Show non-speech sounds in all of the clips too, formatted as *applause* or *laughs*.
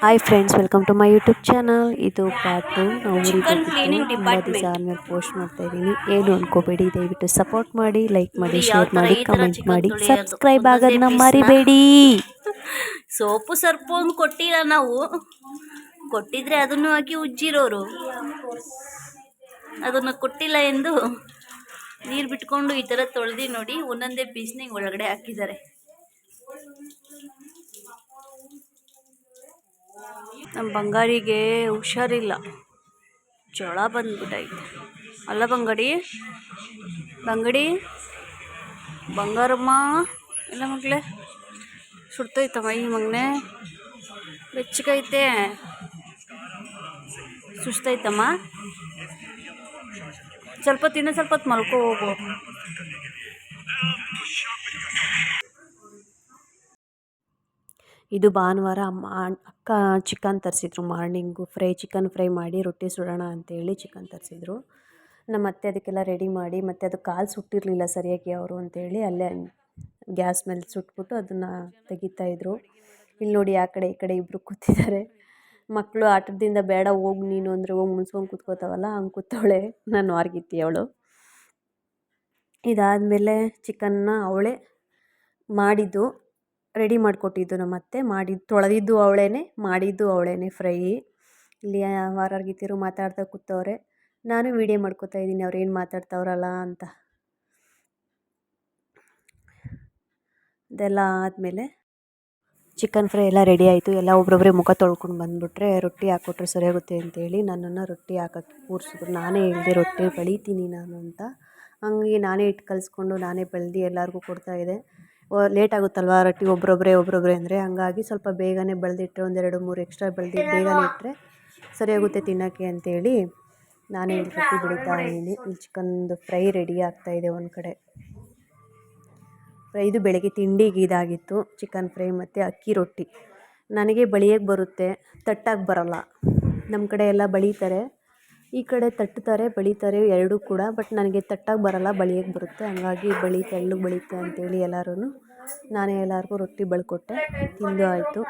Hi friends welcome to my YouTube channel ಇದು part ನಾವು ತುಂಬ ದಿವಸ. ಆದಮೇಲೆ ಪೋಸ್ಟ್ ಮಾಡ್ತಾ ಇದ್ದೀನಿ. ಏನು ಅನ್ಕೋಬೇಡಿ ದಯವಿಟ್ಟು ಸಪೋರ್ಟ್ ಮಾಡಿ ಲೈಕ್ ಮಾಡಿ ಶೇರ್ ಮಾಡಿ ಕಮೆಂಟ್ ಮಾಡಿ. ಸಬ್ಸ್ಕ್ರೈಬ್ ಆಗೋದನ್ನ ಮರಿಬೇಡಿ. *laughs* ಸೋಪು ಸರ್ಪು ಒಂದು ಕೊಟ್ಟಿಲ್ಲ ನಾವು. ಕೊಟ್ಟಿದ್ರೆ ಅದನ್ನು ಹಾಕಿ ಉಜ್ಜಿರೋರು. ಅದನ್ನು ಕೊಟ್ಟಿಲ್ಲ ಎಂದು ನೀರು ಬಿಟ್ಕೊಂಡು ಈ ಥರ ತೊಳೆದು ನೋಡಿ ಒಂದೊಂದೇ ಪೀಸ್ನ ಹಿಂಗೆ ಒಳಗಡೆ ಹಾಕಿದ್ದಾರೆ. ನಮ್ಮ ಬಂಗಾರಿಗೆ ಹುಷಾರಿಲ್ಲ. ಜೋಳ ಬಂದ್ಬಿಟ್ಟೈತೆ ಅಲ್ಲ ಬಂಗಡಿ? ಬಂಗಡಿ? ಬಂಗಾರಮ್ಮ? ಎಲ್ಲ ಮಗಳೇ? ಸುಡ್ತೈತಮ್ಮ ಈ ಮಗನೆ? ಬೆಚ್ಚಗೈತೆ. ಸುಸ್ತೈತಮ್ಮ ಸ್ವಲ್ಪ ತಿನ್ನ, ಸ್ವಲ್ಪ ಹೊತ್ತು ಮಲ್ಕೋ ಹೋಗು. ಇದು ಭಾನುವಾರ ಅಮ್ಮ, ಅಕ್ಕ ಚಿಕನ್ ತರಿಸಿದ್ರು ಮಾರ್ನಿಂಗು. ಫ್ರೈ ಚಿಕನ್ ಫ್ರೈ ಮಾಡಿ ರೊಟ್ಟಿ ಸುಡೋಣ ಅಂತೇಳಿ ಚಿಕನ್ ತರಿಸಿದ್ರು. ನಮ್ಮ ಅತ್ತೆ ಅದಕ್ಕೆಲ್ಲ ರೆಡಿ ಮಾಡಿ, ಮತ್ತು ಅದು ಕಾಲು ಸುಟ್ಟಿರಲಿಲ್ಲ ಸರಿಯಾಗಿ ಅವರು ಅಂತೇಳಿ ಅಲ್ಲೇ ಗ್ಯಾಸ್ ಮೇಲೆ ಸುಟ್ಬಿಟ್ಟು ಅದನ್ನು ತೆಗಿತಾಯಿದ್ರು ಇಲ್ಲಿ ನೋಡಿ ಆ ಕಡೆ ಈ ಕಡೆ ಇಬ್ಬರು ಕೂತಿದ್ದಾರೆ. ಮಕ್ಕಳು ಆಟದಿಂದ ಬೇಡ, ಹೋಗಿ ನೀನು ಅಂದರೆ ಹೋಗಿ ಮುನ್ಸ್ಕೊಂಡು ಕೂತ್ಕೋತಾವಲ್ಲ, ಹಂಗೆ ಕೂತವಳೆ ನಾನು ಹೊರಗಿತ್ತಿ ಅವಳು. ಇದಾದಮೇಲೆ ಚಿಕನ್ನ ಅವಳೇ ಮಾಡಿದ್ದು. ರೆಡಿ ಮಾಡಿಕೊಟ್ಟಿದ್ದು ನಮ್ಮ ಅತ್ತೆ. ಮಾಡಿದ್ದು ತೊಳೆದಿದ್ದು ಅವಳೇ ಮಾಡಿದ್ದು ಅವಳೇ ಫ್ರೈ. ಇಲ್ಲಿ ವಾರಾರ್ಗಿತ್ತಿರು ಮಾತಾಡ್ತಾ ಕೂತವ್ರೆ. ನಾನು ವೀಡಿಯೋ ಮಾಡ್ಕೋತಾ ಇದ್ದೀನಿ, ಅವ್ರು ಏನು ಮಾತಾಡ್ತಾವ್ರಲ್ಲ ಅಂತ. ಇದೆಲ್ಲ ಆದಮೇಲೆ ಚಿಕನ್ ಫ್ರೈ ಎಲ್ಲ ರೆಡಿ ಆಯಿತು. ಎಲ್ಲ ಒಬ್ರೊಬ್ಬರೇ ಮುಖ ತೊಳ್ಕೊಂಡು ಬಂದುಬಿಟ್ರೆ ರೊಟ್ಟಿ ಹಾಕ್ಕೊಟ್ರೆ ಸರಿಯಾಗುತ್ತೆ ಅಂತೇಳಿ ನನ್ನನ್ನು ರೊಟ್ಟಿ ಹಾಕೋಕ್ಕೆ ಕೂರಿಸಿದ್ರು. ನಾನೇ ಹೇಳಿದೆ ರೊಟ್ಟಿ ಬೆಳಿತೀನಿ ನಾನು ಅಂತ. ಹಂಗೆ ನಾನೇ ಇಟ್ಟು ಕಲಿಸ್ಕೊಂಡು ನಾನೇ ಬೆಳೆದು ಎಲ್ಲರಿಗೂ ಕೊಡ್ತಾಯಿದ್ದೆ ಲೇಟ್ ಆಗುತ್ತಲ್ವ? ರೊಟ್ಟಿ ಒಬ್ಬರೊಬ್ಬರೇ ಒಬ್ಬರೊಬ್ಬರೇ ಅಂದರೆ ಹಂಗಾಗಿ ಸ್ವಲ್ಪ ಬೇಗನೆ ಬೆಳೆದಿಟ್ಟರೆ ಒಂದೆರಡು ಮೂರು ಎಕ್ಸ್ಟ್ರಾ ಬೆಳೆದು, ಬೇಗನೆ ಇಟ್ಟರೆ ಸರಿಯಾಗುತ್ತೆ ತಿನ್ನೋಕ್ಕೆ ಅಂತೇಳಿ ನಾನೇ ಇಲ್ಲಿ ರೊಟ್ಟಿ ಬೆಳೀತಾ ಇದ್ದೀನಿ. ಇಲ್ಲಿ ಚಿಕನ್ದು ಫ್ರೈ ರೆಡಿ ಆಗ್ತಾಯಿದೆ ಒಂದು ಕಡೆ. ಇದು ಬೆಳಗ್ಗೆ ತಿಂಡಿಗೆ ಇದಾಗಿತ್ತು. ಚಿಕನ್ ಫ್ರೈ ಮತ್ತು ಅಕ್ಕಿ ರೊಟ್ಟಿ. ನನಗೆ ಬಳಿಯಾಗಿ ಬರುತ್ತೆ. ತಟ್ಟಾಗಿ ಬರೋಲ್ಲ. ನಮ್ಮ ಕಡೆ ಎಲ್ಲ ಬಳಿತಾರೆ. ಈ ಕಡೆ ತಟ್ತಾರೆ ಬಳಿತಾರೆ ಎರಡೂ ಕೂಡ ಬಟ್ ನನಗೆ ತಟ್ಟಕ್ಕೆ ಬರಲ್ಲ ಬಳಿಯಕ್ಕೆ ಬರುತ್ತೆ. ಹಂಗಾಗಿ ಬಳಿ ಎಳ್ಳು ಬಳಿತೆ ಅಂತೇಳಿ ಎಲ್ಲರೂ ನಾನೇ ಎಲ್ಲರಿಗೂ ರೊಟ್ಟಿ ಬಳ್ಕೊಟ್ಟೆ. ತಿಂದು ಆಯಿತು.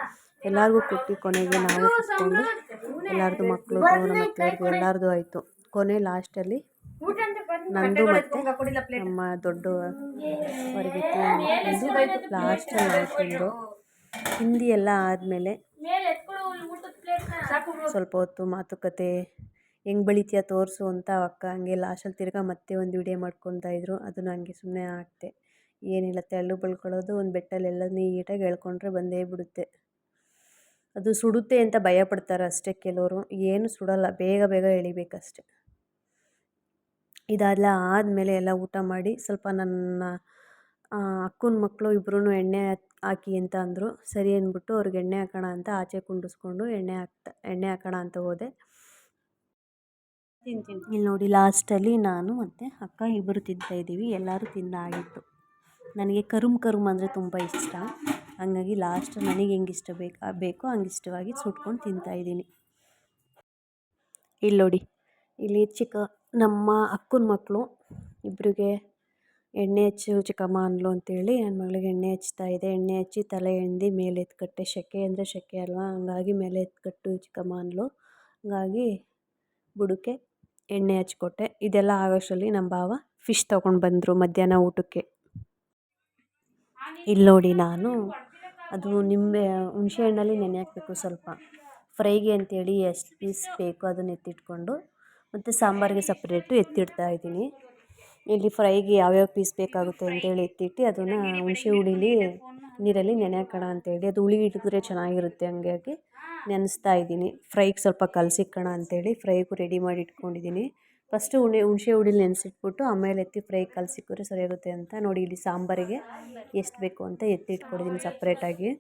ಎಲ್ಲರಿಗೂ ಕೊಟ್ಟು ಕೊನೆಗೆ ನಾವು ಕೂತ್ಕೊಂಡು ಎಲ್ಲರದು ಮಕ್ಕಳು ನಮ್ಮ ಮಕ್ಕಳಿಗೂ ಎಲ್ಲರದು ಆಯಿತು. ಕೊನೆ ಲಾಸ್ಟಲ್ಲಿ ನಂದು ಮತ್ತು ನಮ್ಮ ದೊಡ್ಡ ಅವರಿಗೆ ಲಾಸ್ಟಲ್ಲಿ ನಾವು ತಿಂದು ಹಿಂದಿ ಎಲ್ಲ ಆದಮೇಲೆ ಸ್ವಲ್ಪ ಹೊತ್ತು ಮಾತುಕತೆ ಹೆಂಗೆ ಬೆಳಿತೀಯ ತೋರಿಸು ಅಂತ ಅಕ್ಕ ಹಂಗೆ ಲಾಸ್ಟಲ್ಲಿ ತಿರ್ಗಾ ಮತ್ತೆ ಒಂದು ವಿಡಿಯೋ ಮಾಡ್ಕೊತಾ ಇದ್ದರು ಅದನ್ನು ಹಂಗೆ ಸುಮ್ಮನೆ ಹಾಕಿದೆ ಏನಿಲ್ಲ, ತೆಳ್ಳು ಬಳ್ಕೊಳ್ಳೋದು, ಒಂದು ಬೆಟ್ಟಲ್ಲೆಲ್ಲ ನೀಟಾಗಿ ಎಳ್ಕೊಂಡ್ರೆ ಬಂದೇ ಬಿಡುತ್ತೆ. ಅದು ಸುಡುತ್ತೆ ಅಂತ ಭಯ ಪಡ್ತಾರೆ ಅಷ್ಟೇ ಕೆಲವರು. ಏನು ಸುಡಲ್ಲ, ಬೇಗ ಬೇಗ ಎಳಿಬೇಕಷ್ಟೆ. ಇದೆಲ್ಲ ಆದಮೇಲೆ ಎಲ್ಲ ಊಟ ಮಾಡಿ ಸ್ವಲ್ಪ ನನ್ನ ಅಕ್ಕನ ಮಕ್ಕಳು ಇಬ್ಬರೂ ಎಣ್ಣೆ ಹಾಕಿ ಅಂತ ಅಂದರು. ಸರಿ ಅಂದ್ಬಿಟ್ಟು ಅವ್ರಿಗೆ ಎಣ್ಣೆ ಹಾಕೋಣ ಅಂತ ಆಚೆ ಕುಂಡಿಸ್ಕೊಂಡು ಎಣ್ಣೆ ಹಾಕ್ತಾ, ಎಣ್ಣೆ ಹಾಕೋಣ ಅಂತ ಹೋದೆ. ಇಲ್ಲಿ ನೋಡಿ ಲಾಸ್ಟಲ್ಲಿ ನಾನು ಮತ್ತು ಅಕ್ಕ ಇಬ್ಬರು ತಿಂತಾಯಿದ್ದೀವಿ ಎಲ್ಲರೂ ತಿಂದಾಗಿತ್ತು. ನನಗೆ ಕರುಮ್ ಕರುಮ್ ಅಂದರೆ ತುಂಬ ಇಷ್ಟ. ಹಾಗಾಗಿ ಲಾಸ್ಟ್ ನನಗೆ ಹೆಂಗೆ ಇಷ್ಟ ಬೇಕು, ಬೇಕೋ ಹಂಗೆ ಇಷ್ಟವಾಗಿ ಸುಟ್ಕೊಂಡು ತಿಂತಾಯಿದ್ದೀನಿ ಇಲ್ಲಿ ನೋಡಿ, ಇಲ್ಲಿ ಚಿಕ್ಕ ನಮ್ಮ ಅಕ್ಕನ ಮಕ್ಕಳು ಇಬ್ಬರಿಗೆ ಎಣ್ಣೆ ಹಚ್ಚು ಚಿಕ್ಕಮ್ಮ ಅನ್ಲು ಅಂತೇಳಿ ನನ್ನ ಮಗಳಿಗೆ ಎಣ್ಣೆ ಹಚ್ತಾ ಇದೆ. ಎಣ್ಣೆ ಹಚ್ಚಿ ತಲೆ ಎಣ್ಣೆ ಮೇಲೆ ಎತ್ಕಟ್ಟೆ. ಸೆಕೆ ಅಂದರೆ ಸೆಕೆ ಅಲ್ವಾ? ಹಂಗಾಗಿ ಮೇಲೆ ಎತ್ಕಟ್ಟು ಚಿಕ್ಕಮ್ಮ ಅನ್ಲು ಹಂಗಾಗಿ ಬುಡಕ್ಕೆ ಎಣ್ಣೆ ಹಚ್ಕೊಟ್ಟೆ. ಇದೆಲ್ಲ ಆಗೋಷ್ಟರಲ್ಲಿ ನಮ್ಮ ಭಾವ ಫಿಶ್ ತೊಗೊಂಡು ಬಂದರು ಮಧ್ಯಾಹ್ನ ಊಟಕ್ಕೆ. ಇಲ್ಲಿ ನೋಡಿ ನಾನು, ಅದು ನಿಂಬೆ, ಹುಣಸೆ ಹಣ್ಣಲ್ಲಿ ನೆನೆ ಹಾಕಬೇಕು ಸ್ವಲ್ಪ. ಫ್ರೈಗೆ ಅಂತೇಳಿ ಎಷ್ಟು ಪೀಸ್ ಬೇಕು ಅದನ್ನು ಎತ್ತಿಟ್ಕೊಂಡು, ಮತ್ತು ಸಾಂಬಾರಿಗೆ ಸಪ್ರೇಟು ಎತ್ತಿಡ್ತಾ ಇದ್ದೀನಿ. ಇಲ್ಲಿ ಫ್ರೈಗೆ ಯಾವ್ಯಾವ ಪೀಸ್ ಬೇಕಾಗುತ್ತೆ ಅಂತೇಳಿ ಎತ್ತಿಟ್ಟು ಅದನ್ನು ಹುಣಸೆ ಹುಳಿಲಿ, ನೀರಲ್ಲಿ ನೆನೆ ಹಾಕೋಣ ಅಂತೇಳಿ, ಅದು ಹುಳಿ ಹಿಡಿದ್ರೆ ಚೆನ್ನಾಗಿರುತ್ತೆ ಹಂಗಾಗಿ. ನೆನೆಸ್ತಾ ಇದ್ದೀನಿ. ಫ್ರೈಗೆ ಸ್ವಲ್ಪ ಕಲಸಿಕ್ಕೋಣ ಅಂತೇಳಿ ಫ್ರೈಗೂ ರೆಡಿ ಮಾಡಿ ಇಟ್ಕೊಂಡಿದ್ದೀನಿ. ಫಸ್ಟು ಹುಣೆ ಹುಣಸೆ ಹುಳಿಲಿ ನೆನೆಸಿಟ್ಬಿಟ್ಟು ಆಮೇಲೆ ಎತ್ತಿ ಫ್ರೈ ಸರಿ ಸರಿಯಾಗುತ್ತೆ ಅಂತ ನೋಡಿ ಇಲ್ಲಿ ಸಾಂಬಾರಿಗೆ ಎಷ್ಟು ಬೇಕು ಅಂತ ಎತ್ತಿ ಇಟ್ಕೊಂಡಿದ್ದೀನಿ ಸಪ್ರೇಟಾಗಿ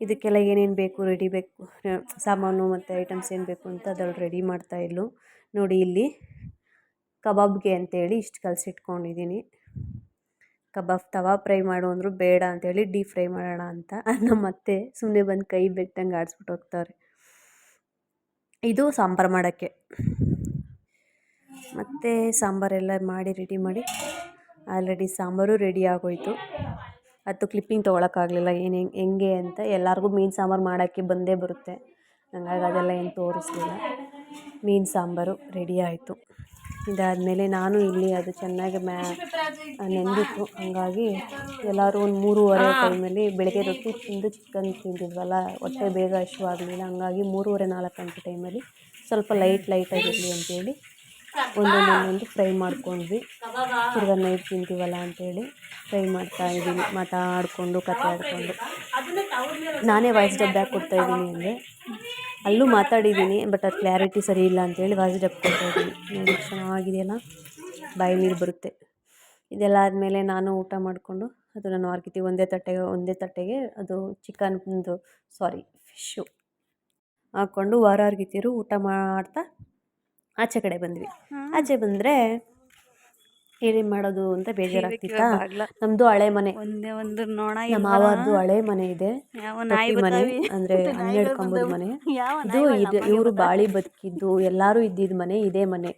ಇದಕ್ಕೆಲ್ಲ ಏನೇನು ಬೇಕು ರೆಡಿ ಬೇಕು ಸಾಮಾನು ಮತ್ತು ಐಟಮ್ಸ್ ಏನು ಬೇಕು ಅಂತ ಅದ್ರಲ್ಲಿ ರೆಡಿ ಮಾಡ್ತಾ ಮಾಡ್ತಾಯಿದ್ಲು ನೋಡಿ ಇಲ್ಲಿ ಕಬಾಬ್ಗೆ ಅಂತೇಳಿ ಇಷ್ಟು ಕಲಸಿಟ್ಕೊಂಡಿದ್ದೀನಿ. ಕಬಾಬ್ ತವಾ ಫ್ರೈ ಮಾಡು ಅಂದರು ಬೇಡ ಅಂತೇಳಿ ಡೀಪ್ ಫ್ರೈ ಮಾಡೋಣ ಅಂತ. ನಮ್ಮ ಅತ್ತೆ ಸುಮ್ಮನೆ ಬಂದು ಕೈ ಬೆಟ್ಟಂಗೆ ಆಡಿಸ್ಬಿಟ್ಟು ಹೋಗ್ತಾವ್ರೆ. ಇದು ಸಾಂಬಾರು ಮಾಡೋಕ್ಕೆ. ಮತ್ತು ಸಾಂಬಾರೆಲ್ಲ ಮಾಡಿ ರೆಡಿ ಮಾಡಿ ಆಲ್ರೆಡಿ ಸಾಂಬಾರು ರೆಡಿ ಆಗೋಯಿತು. ಅದು ಕ್ಲಿಪ್ಪಿಂಗ್ ತೊಗೊಳಕ್ಕಾಗಲಿಲ್ಲ ಏನು ಹೆಂಗೆ ಹೆಂಗೆ ಅಂತ ಎಲ್ಲರಿಗೂ ಮೀನು ಸಾಂಬಾರು ಮಾಡೋಕ್ಕೆ ಬಂದೇ ಬರುತ್ತೆ. ಹಂಗಾಗಿ ಅದೆಲ್ಲ ಏನು ತೋರಿಸ್ಲಿಲ್ಲ. ಮೀನು ಸಾಂಬಾರು ರೆಡಿ ಆಯಿತು. ಇದಾದಮೇಲೆ ನಾನು ಇಲ್ಲಿ ಅದು ಚೆನ್ನಾಗಿ ಮ್ಯಾ ನೆಂದಿತ್ತು ಹಂಗಾಗಿ ಎಲ್ಲರೂ ಒಂದು ಮೂರುವರೆ ಟೈಮಲ್ಲಿ ಬೆಳಗ್ಗೆ ರೊಟ್ಟಿ ತಿಂದು ಚಿಕನ್ ತಿಂದಿದ್ವಲ್ಲ ಹೊಟ್ಟೆ ಬೇಗ ಹಶ್ವಾಗಲಿಲ್ಲ. ಹಂಗಾಗಿ ಮೂರುವರೆ ನಾಲ್ಕು ಗಂಟೆ ಟೈಮಲ್ಲಿ ಸ್ವಲ್ಪ ಲೈಟ್ ಲೈಟಾಗಿರಲಿ ಅಂತೇಳಿ ಒಂದೊಂದೊಂದೊಂದು ಫ್ರೈ ಮಾಡ್ಕೊಂಡ್ವಿ. ತಿರ್ಗಾ ನೈಟ್ ತಿಂತೀವಲ್ಲ ಅಂತೇಳಿ ಫ್ರೈ ಮಾಡ್ತಾ ಇದ್ದೀನಿ. ಮಾತಾಡಿಕೊಂಡು ಕತೆ ಆಡಿಕೊಂಡು. ನಾನೇ ವಾಯ್ಸ್ ಡಬ್ ಬ್ಯಾಕ್ ಕೊಡ್ತಾ ಇದ್ದೀನಿ ಅಂದರೆ. ಅಲ್ಲೂ ಮಾತಾಡಿದ್ದೀನಿ ಬಟ್ ಅದು ಕ್ಲಾರಿಟಿ ಸರಿ ಇಲ್ಲ ಅಂತೇಳಿ ವಾಯ್ಸ್ ಡಬ್ ಕೊಡ್ತಾ ಇದ್ದೀನಿ. ನೋಡಿ ಚೆನ್ನಾಗಿದೆಯಲ್ಲ? ಬಾಯಿ ನೀರು ಬರುತ್ತೆ. ಇದೆಲ್ಲ ಆದಮೇಲೆ ನಾನು ಊಟ ಮಾಡಿಕೊಂಡು ಅದು ನಾನು ಮಾರ್ಕೆಟಿ ಒಂದೇ ತಟ್ಟೆಗೆ ಒಂದೇ ತಟ್ಟೆಗೆ ಅದು ಚಿಕನ್ದು ಸಾರಿ ಫಿಶ್ಶು ಹಾಕ್ಕೊಂಡು ವಾರ ತೀರು ಊಟ ಮಾಡ್ತಾ ಆಚೆ ಕಡೆ ಬಂದ್ವಿ. ಆಚೆ ಬಂದ್ರೆ ಏನೇನ್ ಮಾಡೋದು ಅಂತ ಬೇಜಾರಾಗ್ತಿತ್ತಾ? ನಮ್ದು ಹಳೆ ಮನೆ. ಒಂದೇ ಒಂದು ನೋಣ ನಮ್ಮ ಮಾವಾರ್ದು ಹಳೆ ಮನೆ ಇದೆ. ಮನೆ ಅಂದರೆ ಹನ್ನೆರಡು ಕಂಬದ ಮನೆ. ಇದು ಇದು ಇವರು ಬಾಳಿ ಬದುಕಿದ್ದು ಎಲ್ಲರೂ ಇದ್ದಿದ್ದ ಮನೆ ಇದೇ ಮನೆ.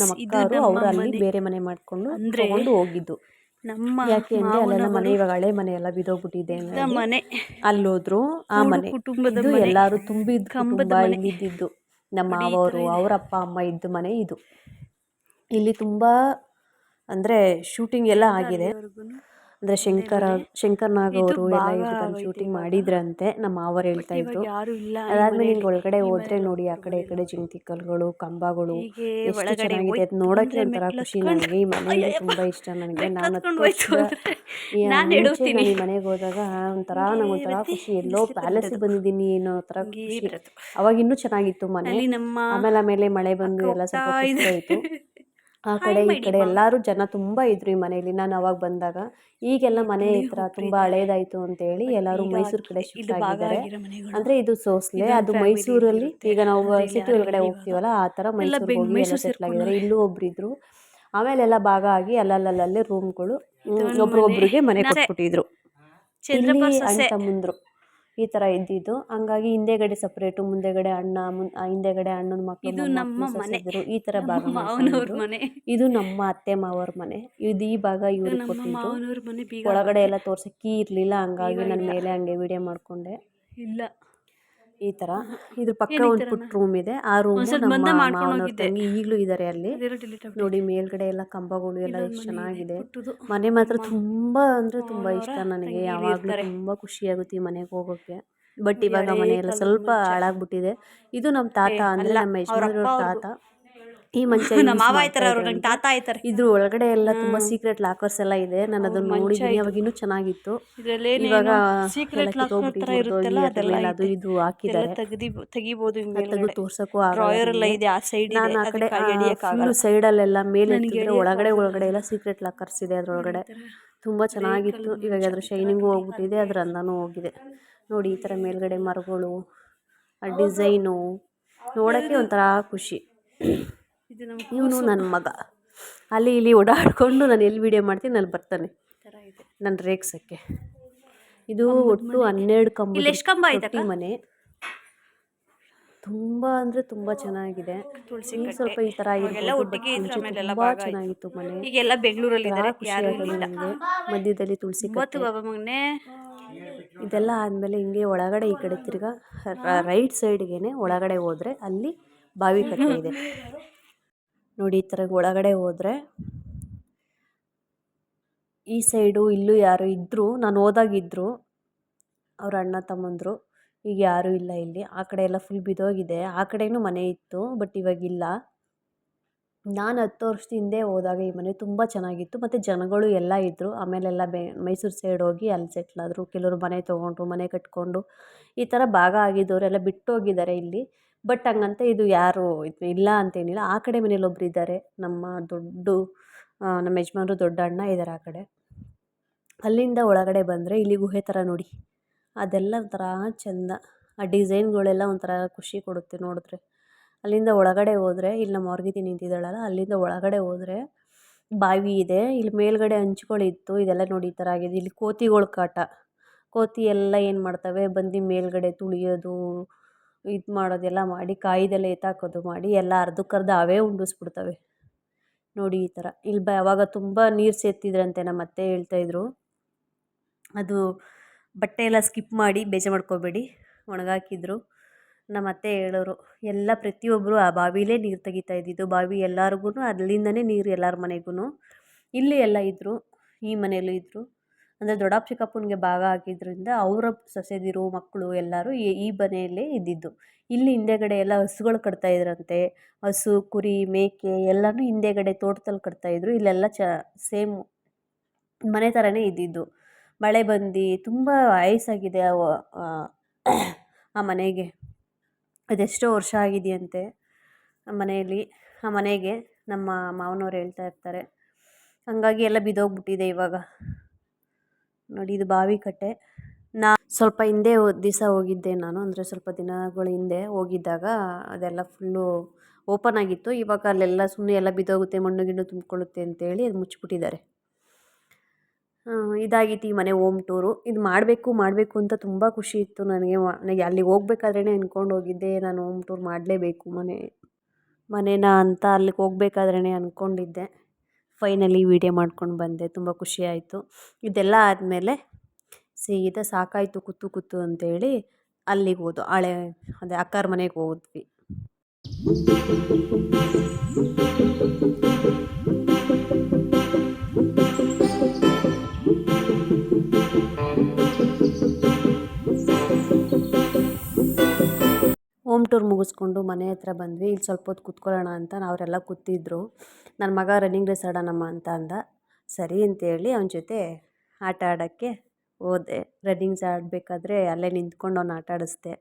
ನಮ್ಮ ಅಕ್ಕವರು ಅವರು ಅಲ್ಲಿ ಬೇರೆ ಮನೆ ಮಾಡ್ಕೊಂಡು ತಗೊಂಡು ಹೋಗಿದ್ದು. ನಮ್ಮ ಯಾಕೆ ಅಂದ್ರೆ ಅಲ್ಲೆಲ್ಲ ಮನೆ ಇವಾಗ ಹಳೆ ಮನೆ ಎಲ್ಲ ಬಿದೋಗ್ಬಿಟ್ಟಿದೆ ಅಲ್ಲಿ ಹೋದ್ರು ಮನೆ. ಅಲ್ಲೋದ್ರು ಆ ಮನೆ. ಕುಟುಂಬದ ತುಂಬಿದ್ದು ಎಲ್ಲರೂ ತುಂಬಿದ ಕಂಬದ ಮನೆ. ಇಲ್ಲಿದ್ದಿದ್ದು. ನಮ್ಮ ಮಾವರು ಅವ್ರ ಅಪ್ಪ ಅಮ್ಮ ಇದ್ದ ಮನೆ ಇದು. ಇಲ್ಲಿ ತುಂಬ ಅಂದರೆ ಶೂಟಿಂಗ್ ಎಲ್ಲ ಆಗಿದೆ. ಅಂದರೆ ಶಂಕರ ಶಂಕರ್ ನಾಗ್ ಅವರು ಎಲ್ಲ ಬಂದು ಶೂಟಿಂಗ್ ಮಾಡಿದ್ರಂತೆ. ನಮ್ಮ ಮಾವರು ಹೇಳ್ತಾ ಇದ್ರು. ಅದಾದ್ಮೇಲೆ ಹಿಂಗ್ ಒಳಗಡೆ ಹೋದ್ರೆ ನೋಡಿ ಆ ಕಡೆ ಈ ಕಡೆ ಜಿಂತಿಕಲ್ಗಳು ಕಂಬಗಳು ಎಷ್ಟು ಚೆನ್ನಾಗಿದೆ ಅದು ಹೋಯ್ತು ನೋಡೋಕ್ಕೆ ಒಂಥರ ಖುಷಿ ನನಗೆ. ಈ ಅಯ್ಯಯ್ಯಪ್ಪ. ತುಂಬ ಇಷ್ಟ ನನಗೆ. ನಾನು ಈ ಮುಂಚೆ ನಾನು ಈ ಮನೆಗೆ ಹೋದಾಗ ಒಂಥರ ನಂಗೆ ಒಂಥರ ಖುಷಿ. ಎಲ್ಲೋ ಪ್ಯಾಲೇಸಿಗೆ ಬಂದಿದ್ದೀನಿ ಏನೋ ಒಂಥರ ಖುಷಿ. ಅವಾಗ ಇನ್ನೂ ಚೆನ್ನಾಗಿತ್ತು ಮನೆ. ಆಮೇಲೆ ಆಮೇಲೆ ಮಳೆ ಬಂದು ಎಲ್ಲ ಸ್ವಲ್ಪ. ಇತ್ತು. ಆ ಕಡೆ ಈ ಕಡೆ ಎಲ್ಲರೂ ಜನ ತುಂಬ ಇದ್ರು ಈ ಮನೆಯಲ್ಲಿ. ನಾನು ಅವಾಗ ಬಂದಾಗ ಈಗೆಲ್ಲ ಮನೆ ಹತ್ರ ತುಂಬಾ ಹಳೇದಾಯ್ತು ಅಂತ ಹೇಳಿ ಎಲ್ಲರೂ ಮೈಸೂರು ಕಡೆ ಶಿಫ್ಟ್ ಆಗಿದ್ದಾರೆ. ಅಂದ್ರೆ ಇದು ಸೋಸ್ಲೆ ಅದು ಮೈಸೂರಲ್ಲಿ. ಈಗ ನಾವು ಸಿಟಿ ಒಳಗಡೆ ಹೋಗ್ತೀವಲ್ಲ ಆ ತರ ಮೈಸೂರಿಗೆ ಹೋಗಿ ಎಲ್ಲ ಮೈಸೂರು ಸೆಟ್ಲ್ ಆಗಿದ್ದಾರೆ ಇಲ್ಲೂ ಒಬ್ರು ಇದ್ರು ಆಮೇಲೆ ಎಲ್ಲ ಭಾಗ ಆಗಿ ಅಲ್ಲಲ್ಲಲ್ಲೇ ರೂಮ್ಗಳು ಒಬ್ರೊಬ್ರಿಗೆ ಮನೆ. ಕೊಟ್ಬಿಟ್ಟಿದ್ರು. ಅಣ್ಣ ತಮ್ಮಂದ್ರು ಈ ತರ ಇದ್ದಿದ್ದು. ಹಂಗಾಗಿ ಹಿಂದೆಗಡೆ ಸಪ್ರೇಟು ಮುಂದೆಗಡೆ ಅಣ್ಣ ಮುನ್ ಹಿಂದೆಗಡೆ ಅಣ್ಣನ ಮಕ್ಕಳು ಇದು ನಮ್ಮ ಮನೆ. ಈ ತರ ಭಾಗ ಮನೆ. ಇದು ನಮ್ಮ ಅತ್ತೆ ಮಾವರ ಮನೆ. ಇದು ಈ ಭಾಗ ಇವ್ರಿಗೆ ಕೊಟ್ಟಿದ್ದು. ಒಳಗಡೆ ಎಲ್ಲ ತೋರ್ಸಕ್ಕೆ ಇರಲಿಲ್ಲ ಹಂಗಾಗಿ ನನ್ನ ಮೇಲೆ ಹಂಗೆ ವಿಡಿಯೋ ಮಾಡ್ಕೊಂಡೆ. ಇಲ್ಲ. ಈ ತರ. ಇದ್ರ ಪಕ್ಕ ಒಂದು ಪುಟ್ಟ ರೂಮ್ ಇದೆ. ಆ ರೂಮ್ ಈಗಲೂ ಇದ್ದಾರೆ ಅಲ್ಲಿ. ನೋಡಿ ಮೇಲ್ಗಡೆ ಎಲ್ಲ ಕಂಬಗಳು ಎಲ್ಲ ಎಷ್ಟು ಚೆನ್ನಾಗಿದೆ. ಮನೆ ಮಾತ್ರ ತುಂಬಾ ಅಂದ್ರೆ ತುಂಬಾ ಇಷ್ಟ ನನಗೆ. ಯಾವಾಗಲೂ ತುಂಬಾ ಖುಷಿ ಆಗುತ್ತೆ ಈ ಮನೆಗೆ ಹೋಗೋಕೆ. ಬಟ್ ಇವಾಗ ಮನೆ ಎಲ್ಲ ಸ್ವಲ್ಪ ಹಾಳಾಗ್ಬಿಟ್ಟಿದೆ. ಇದು ನಮ್ಮ ತಾತ ಅಂದ್ರೆ ನಮ್ಮ ಯಜಮಾನ್ರವ್ರ ತಾತ. ಈ ಮಂಚ *laughs* ನಮ್ಮ ಮಾವ ಆಯ್ತಾರೆ ಅವ್ರು ನಂಗೆ ತಾತ ಆಯ್ತಾರೆ ಇದ್ರ ಒಳಗಡೆ ಎಲ್ಲ ತುಂಬಾ ಸೀಕ್ರೆಟ್ ಲಾಕರ್ಸ್ ಎಲ್ಲ ಇದೆ. ನಾನು ಅದನ್ನ ನೋಡಿದ್ದೀನಿ ಅವಾಗ ಇನ್ನೂ ಚೆನ್ನಾಗಿತ್ತು. ಇವಾಗ ಸೀಕ್ರೆಟ್ ಲಾಕರ್ ಅದು ಇದು ಹಾಕಿದ್ದಾರೆ. ತೆಗ್ದಿ ತೆಗಿಬಹುದು ತೆಗೆದು ತೋರ್ಸಕ್ಕೂ ಡ್ರಾಯರ್ ಎಲ್ಲ ಇದೆ ಆ ಸೈಡ್ ನಾನು ಆ ಕಡೆ ಫುಲ್ ಸೈಡ್ ಅಲ್ಲೆಲ್ಲ ಮೇಲೆ ಒಳಗಡೆ ಒಳಗಡೆ ಎಲ್ಲ ಸೀಕ್ರೆಟ್ ಲಾಕರ್ಸ್ ಇದೆ ಅದ್ರೊಳಗಡೆ. ತುಂಬಾ ಚೆನ್ನಾಗಿತ್ತು. ಇವಾಗ ಅದ್ರ ಶೈನಿಂಗು ಹೋಗ್ಬಿಟ್ಟಿದೆ ಅದ್ರ ಅಂದನೂ ಹೋಗಿದೆ. ನೋಡಿ ಈ ತರ ಮೇಲ್ಗಡೆ ಮರಗಳು ಆ ಡಿಸೈನು ನೋಡೋಕ್ಕೆ ಒಂಥರ ಖುಷಿ. ಇವನು ನನ್ನ ಮಗ. ಅಲ್ಲಿ ಇಲ್ಲಿ ಓಡಾಡಿಕೊಂಡು ನಾನು ಎಲ್ಲಿ ವಿಡಿಯೋ ಮಾಡ್ತೀನಿ ಅಲ್ಲಿ ಬರ್ತಾನೆ. ನನ್ನ ರೇಕ್ಸಕ್ಕೆ. ಇದು ಒಟ್ಟು ಹನ್ನೆರಡು ಕಂಬ ಇಲ್ಲಿ ಎಷ್ಟ್ ಕಂಬ ಇದೆ? ಮನೆ. ತುಂಬ ಅಂದರೆ ತುಂಬ ಚೆನ್ನಾಗಿದೆ. ತುಳಸಿ ಸ್ವಲ್ಪ ಈ ಥರ ತುಂಬ. ಚೆನ್ನಾಗಿತ್ತು ಮನೆ. ಈಗೆಲ್ಲ ಬೆಂಗಳೂರಲ್ಲಿ ಮಧ್ಯದಲ್ಲಿ ತುಳಸಿ ಮಗನೇ. ಇದೆಲ್ಲ ಆದಮೇಲೆ ಹಿಂಗೆ ಒಳಗಡೆ ಈ ಕಡೆ ತಿರ್ಗ ರೈಟ್ ಸೈಡ್ಗೆನೆ ಒಳಗಡೆ ಹೋದರೆ ಅಲ್ಲಿ ಬಾವಿ ಕಟ್ಟೆ ಇದೆ. ನೋಡಿ ಈ ಥರ ಒಳಗಡೆ ಹೋದರೆ, ಈ ಸೈಡು ಇಲ್ಲೂ ಯಾರು ಇದ್ದರು ನಾನು ಹೋದಾಗಿದ್ದರು ಅವ್ರ ಅಣ್ಣ ತಮ್ಮಂದರು, ಈಗ ಯಾರೂ ಇಲ್ಲ ಇಲ್ಲಿ. ಆ ಕಡೆ ಎಲ್ಲ ಫುಲ್ ಬಿದ್ದೋಗಿದೆ. ಆ ಕಡೆಯೂ ಮನೆ ಇತ್ತು ಬಟ್ ಇವಾಗಿಲ್ಲ ನಾನು ಹತ್ತು ವರ್ಷದ ಹಿಂದೆ ಹೋದಾಗ ಈ ಮನೆ ತುಂಬ ಚೆನ್ನಾಗಿತ್ತು, ಮತ್ತು ಜನಗಳು ಎಲ್ಲ ಇದ್ದರು ಆಮೇಲೆಲ್ಲ ಬೆ, ಮೈಸೂರು ಸೈಡ್ ಹೋಗಿ ಅಲ್ಲಿ ಸೆಟ್ಲ್ ಆದರು. ಕೆಲವರು ಮನೆ ತೊಗೊಂಡ್ರು ಮನೆ ಕಟ್ಕೊಂಡು, ಈ ಥರ ಭಾಗ ಆಗಿದ್ದವರೆಲ್ಲ ಬಿಟ್ಟೋಗಿದ್ದಾರೆ ಇಲ್ಲಿ. ಬಟ್ ಹಂಗಂತ ಇದು ಯಾರು ಇದು ಇಲ್ಲ ಅಂತೇನಿಲ್ಲ. ಆ ಕಡೆ ಮನೇಲಿ ಒಬ್ರು ಇದ್ದಾರೆ. ನಮ್ಮ ದೊಡ್ಡ ನಮ್ಮ ಯಜಮಾನ್ರು ದೊಡ್ಡ ಅಣ್ಣ ಇದ್ದಾರೆ ಆ ಕಡೆ. ಅಲ್ಲಿಂದ ಒಳಗಡೆ ಬಂದರೆ ಇಲ್ಲಿ ಗುಹೆ ಥರ ನೋಡಿ. ಅದೆಲ್ಲ ಒಂಥರ ಚೆಂದ. ಆ ಡಿಸೈನ್ಗಳೆಲ್ಲ ಒಂಥರ ಖುಷಿ ಕೊಡುತ್ತೆ ನೋಡಿದ್ರೆ. ಅಲ್ಲಿಂದ ಒಳಗಡೆ ಹೋದರೆ, ಇಲ್ಲಿ ನಮ್ಮ ಹೊರ್ಗಿತಿ ನಿಂತಿದ್ದಾಳಲ್ಲ, ಅಲ್ಲಿಂದ ಒಳಗಡೆ ಹೋದರೆ ಬಾವಿ ಇದೆ. ಇಲ್ಲಿ ಮೇಲ್ಗಡೆ ಹಂಚ್ಗಳಿತ್ತು ಇದೆಲ್ಲ ನೋಡಿ ಈ ಥರ ಆಗಿದೆ. ಇಲ್ಲಿ ಕೋತಿಗಳ ಕಾಟ. ಕೋತಿ ಎಲ್ಲ ಏನು ಮಾಡ್ತವೆ? ಬಂದು ಮೇಲ್ಗಡೆ ತುಳಿಯೋದು ಇದು ಮಾಡೋದೆಲ್ಲ ಮಾಡಿ, ಕಾಯಿದೆಲ್ಲ ಎತ್ತಾಕೋದು ಮಾಡಿ ಎಲ್ಲ ಅರ್ಧಕ್ಕರ್ಧ ಅವೇ ಉಂಡಿಸ್ಬಿಡ್ತವೆ. ನೋಡಿ ಈ ಥರ. ಇಲ್ಲಿ ಬ ಅವಾಗ ತುಂಬ ನೀರು ಸೇರ್ತಿದ್ರಂತೆ ನಮ್ಮ ಅತ್ತೆ ಹೇಳ್ತಾಯಿದ್ರು ಅದು ಬಟ್ಟೆ ಎಲ್ಲ ಸ್ಕಿಪ್ ಮಾಡಿ ಬೇಜಾರು ಮಾಡ್ಕೋಬೇಡಿ ಒಣಗಾಕಿದ್ರು. ನಮ್ಮ ಅತ್ತೆ ಹೇಳೋರು, ಎಲ್ಲ ಪ್ರತಿಯೊಬ್ಬರು ಆ ಬಾವಿಲೇ ನೀರು ತೆಗಿತಾ ಇದ್ದಿದ್ದು. ಬಾವಿ ಎಲ್ಲರಿಗೂ ಅಲ್ಲಿಂದನೇ ನೀರು ಎಲ್ಲರ ಮನೆಗೂ ಇಲ್ಲಿ ಎಲ್ಲ ಇದ್ದರು ಈ ಮನೆಯಲ್ಲೂ ಇದ್ದರು ಅಂದರೆ ದೊಡ್ಡಪ್ಪ ಚಿಕ್ಕಪ್ಪನಿಗೆ ಭಾಗ ಆಗಿದ್ದರಿಂದ ಅವರ ಸೊಸೆದಿರು, ಮಕ್ಕಳು ಎಲ್ಲರೂ ಈ ಈ ಮನೆಯಲ್ಲೇ ಇದ್ದಿದ್ದು. ಇಲ್ಲಿ ಹಿಂದೆಗಡೆ ಎಲ್ಲ ಹಸುಗಳು ಕಟ್ತಾ ಇದ್ರಂತೆ. ಹಸು, ಕುರಿ, ಮೇಕೆ ಎಲ್ಲನೂ ಹಿಂದೆಗಡೆ ತೋಟ್ದಲ್ಲಿ ಕಟ್ತಾಯಿದ್ರು ಇಲ್ಲೆಲ್ಲ ಚ, ಸೇಮ್ ಮನೆ ಥರನೇ ಇದ್ದಿದ್ದು. ಮಳೆ ಬಂದು ತುಂಬ ಆಯಸ್ಸಾಗಿದೆ ಆ ಮನೆಗೆ. ಅದೆಷ್ಟೋ ವರ್ಷ ಆಗಿದೆಯಂತೆ ಮನೆಯಲ್ಲಿ, ಆ ಮನೆಗೆ ನಮ್ಮ ಮಾವನವ್ರು ಹೇಳ್ತಾ ಇರ್ತಾರೆ. ಹಾಗಾಗಿ ಎಲ್ಲ ಬಿದ್ದೋಗ್ಬಿಟ್ಟಿದೆ ಇವಾಗ. ನೋಡಿ, ಇದು ಬಾವಿಕಟ್ಟೆ ನಾ ಸ್ವಲ್ಪ ಹಿಂದೆ ದಿವಸ ಹೋಗಿದ್ದೆ ನಾನು, ಅಂದರೆ ಸ್ವಲ್ಪ ದಿನಗಳ ಹಿಂದೆ ಹೋಗಿದ್ದಾಗ ಅದೆಲ್ಲ ಫುಲ್ಲು ಓಪನ್ ಆಗಿತ್ತು. ಇವಾಗ ಅಲ್ಲೆಲ್ಲ ಸುಮ್ಮನೆ ಎಲ್ಲ ಬಿದ್ದೋಗುತ್ತೆ, ಮಣ್ಣು ಗಿಣ್ಣು ತುಂಬಿಕೊಳ್ಳುತ್ತೆ ಅಂತೇಳಿ ಅದು ಮುಚ್ಚಿಬಿಟ್ಟಿದ್ದಾರೆ. ಇದಾಗಿತ್ತು ಈ ಮನೆ ಓಮ್ ಟೂರು ಇದು ಮಾಡಬೇಕು ಮಾಡಬೇಕು ಅಂತ ತುಂಬ ಖುಷಿ ಇತ್ತು ನನಗೆ. ನನಗೆ ಅಲ್ಲಿಗೆ ಹೋಗ್ಬೇಕಾದ್ರೇ ಅಂದ್ಕೊಂಡು ಹೋಗಿದ್ದೆ, ನಾನು ಓಮ್ ಟೂರ್ ಮಾಡಲೇಬೇಕು ಮನೆ, ಮನೇನ ಅಂತ ಅಲ್ಲಿಗೆ ಹೋಗ್ಬೇಕಾದ್ರೇ ಅಂದ್ಕೊಂಡಿದ್ದೆ ಫೈನಲಿ ವೀಡಿಯೋ ಮಾಡ್ಕೊಂಡು ಬಂದೆ, ತುಂಬ ಖುಷಿ ಆಯಿತು. ಇದೆಲ್ಲ ಆದಮೇಲೆ ಸೀದಾ ಸಾಕಾಯಿತು ಕೂತು ಕೂತು ಅಂತೇಳಿ ಅಲ್ಲಿಗೆ ಹೋದು, ಹಳೆ, ಅದೇ ಅಕ್ಕಾರ ಮನೆಗೆ ಹೋದ್ವಿ. ಟೂರ್ ಮುಗಿಸ್ಕೊಂಡು ಮನೆ ಹತ್ರ ಬಂದ್ವಿ. ಇಲ್ಲಿ ಸ್ವಲ್ಪ ಹೊತ್ತು ಕೂತ್ಕೊಳ್ಳೋಣ ಅಂತ ಅವರೆಲ್ಲ ಕೂತಿದ್ರು. ನನ್ನ ಮಗ ರನ್ನಿಂಗ್ ರೇಸ್ ಆಡೋಣಮ್ಮ ಅಂತ ಅಂದ. ಸರಿ ಅಂತೇಳಿ ಅವನ ಜೊತೆ ಆಟ ಆಡೋಕ್ಕೆ ಹೋದೆ. ರನ್ನಿಂಗ್ಸ್ ಆಡಬೇಕಾದ್ರೆ ಅಲ್ಲೇ ನಿಂತ್ಕೊಂಡು ಅವ್ನು ಆಟ ಆಡಿಸ್ದೆ.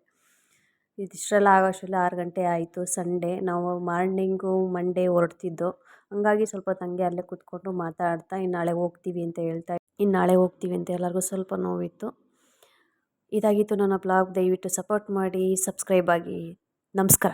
ಇದಿಷ್ಟೆಲ್ಲ ಆಗೋಷ್ಟರಲ್ಲಿ ಆರು ಗಂಟೆ ಆಯಿತು. ಸಂಡೇ ನಾವು ಮಾರ್ನಿಂಗು ಮಂಡೇ ಹೊರಡ್ತಿದ್ದೋ. ಹಂಗಾಗಿ ಸ್ವಲ್ಪ ಹಂಗೆ ಅಲ್ಲೇ ಕೂತ್ಕೊಂಡು ಮಾತಾಡ್ತಾ ಇನ್ನು ನಾಳೆ ಹೋಗ್ತೀವಿ ಅಂತ ಹೇಳ್ತಾ ಇನ್ನು ನಾಳೆ ಹೋಗ್ತೀವಿ ಅಂತ ಎಲ್ಲರಿಗೂ ಸ್ವಲ್ಪ ನೋವಿತ್ತು. ಇದಾಗಿತ್ತು ನನ್ನ ಬ್ಲಾಗ್ ದಯವಿಟ್ಟು ಸಪೋರ್ಟ್ ಮಾಡಿ ಸಬ್ಸ್ಕ್ರೈಬ್ ಆಗಿ. ನಮಸ್ಕಾರ.